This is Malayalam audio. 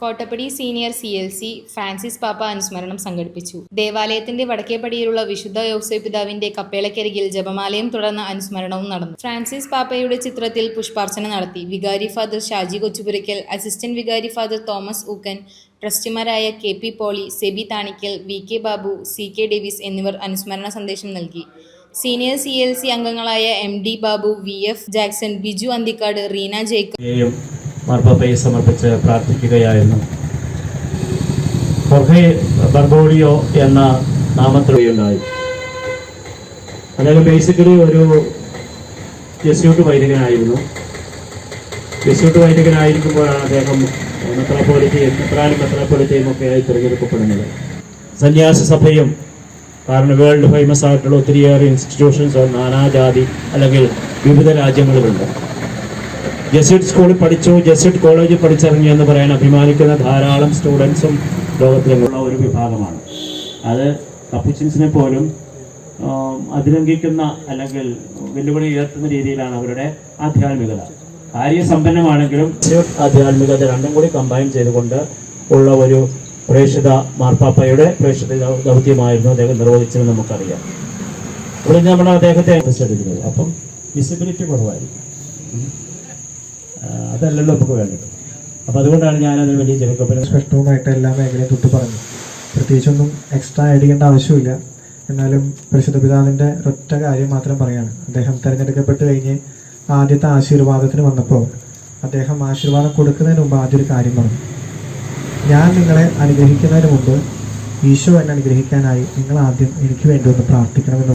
Kottappady senior C L C Francis പാപ്പ അനുസ്മരണം സംഘടിപ്പിച്ചു. ദേവാലയത്തിന്റെ വടക്കേപ്പടിയിലുള്ള വിശുദ്ധ യോസഫ് പിതാവിന്റെ കപ്പേളക്കരികിൽ ജപമാലയും തുടർന്ന് അനുസ്മരണവും നടന്നു. ഫ്രാൻസിസ് പാപ്പയുടെ ചിത്രത്തിൽ പുഷ്പാർച്ചന നടത്തി. വികാരി ഫാദർ ഷാജി കൊച്ചുപുരയ്ക്കൽ അസിസ്റ്റന്റ് വികാരി father Thomas Ookkan ട്രസ്റ്റിമാരായ K P Poly Seby Thanikkal V K Babu C K Davis എന്നിവർ അനുസ്മരണ സന്ദേശം നൽകി. സീനിയർ സി എൽ സി അംഗങ്ങളായ M D Babu V F Jackson Biju Anthikad Reena Jacob മാർപ്പാപ്പയെ സമർപ്പിച്ച് പ്രാർത്ഥിക്കുകയായിരുന്നു. ബർബോഡിയോ എന്ന നാമത്രയുണ്ടായി അദ്ദേഹം ബേസിക്കലി ഒരു ജസ്യൂട്ട് വൈദികനായിരുന്നു. ജസ്യൂട്ട് വൈദികനായിരിക്കുമ്പോഴാണ് അദ്ദേഹം മെത്രാപ്പോലിറ്റയും മെത്രാനും ഒക്കെ ആയി തിരഞ്ഞെടുക്കപ്പെടുന്നത്. സന്യാസ സഭയും കാരണം വേൾഡ് ഫേമസ് ആയിട്ടുള്ള ഒത്തിരിയേറെ ഇൻസ്റ്റിറ്റ്യൂഷൻസ് നാനാജാതി അല്ലെങ്കിൽ വിവിധ രാജ്യങ്ങളിലുണ്ട്. ജെസിഡ് സ്കൂളിൽ പഠിച്ചു ജെസിഡ് കോളേജിൽ പഠിച്ചിറങ്ങി എന്ന് പറയാൻ അഭിമാനിക്കുന്ന ധാരാളം സ്റ്റുഡൻസും ലോകത്തിലുള്ള ഒരു വിഭാഗമാണ്. അത് കപ്പുച്ചിൻസിനെ പോലും അതിലംഘിക്കുന്ന അല്ലെങ്കിൽ വെല്ലുവിളി ഉയർത്തുന്ന രീതിയിലാണ് അവരുടെ ആധ്യാത്മികത. കാര്യസമ്പന്നമാണെങ്കിലും ആധ്യാത്മികത രണ്ടും കൂടി കമ്പൈൻ ചെയ്തുകൊണ്ട് ഉള്ള ഒരു പ്രേക്ഷിത മാർപ്പാപ്പയുടെ പ്രേക്ഷിത ദൗത്യമായിരുന്നു അദ്ദേഹം നിർവഹിച്ചത് നമുക്കറിയാം. ഇവിടെ നമ്മൾ അദ്ദേഹത്തെ അപ്പം വിസിബിലിറ്റി കുറവായിരിക്കും. അതല്ലല്ലോ നമുക്ക് വേണ്ടത്. അപ്പോൾ അതുകൊണ്ടാണ് ഞാനതിന് വലിയ ചെറുക്കപ്പന സ്പഷ്ടവുമായിട്ട് എല്ലാ മേഖലയും തൊട്ട് പറഞ്ഞു. പ്രത്യേകിച്ചൊന്നും എക്സ്ട്രാ ആഡ് ചെയ്യേണ്ട ആവശ്യമില്ല. എന്നാലും പരിശുദ്ധ പിതാവിന്റെ ഒറ്റ കാര്യം മാത്രം പറയാണ്. അദ്ദേഹം തിരഞ്ഞെടുക്കപ്പെട്ട് കഴിഞ്ഞ് ആദ്യത്തെ ആശീർവാദത്തിന് വന്നപ്പോൾ അദ്ദേഹം ആശീർവാദം കൊടുക്കുന്നതിന് മുമ്പ് ആദ്യൊരു കാര്യം പറഞ്ഞു. ഞാൻ നിങ്ങളെ അനുഗ്രഹിക്കുന്നതിന് മുമ്പ് ഈശോ എന്നെ അനുഗ്രഹിക്കാനായി നിങ്ങൾ ആദ്യം എനിക്ക് വേണ്ടി ഒന്ന് പ്രാർത്ഥിക്കണമെന്ന്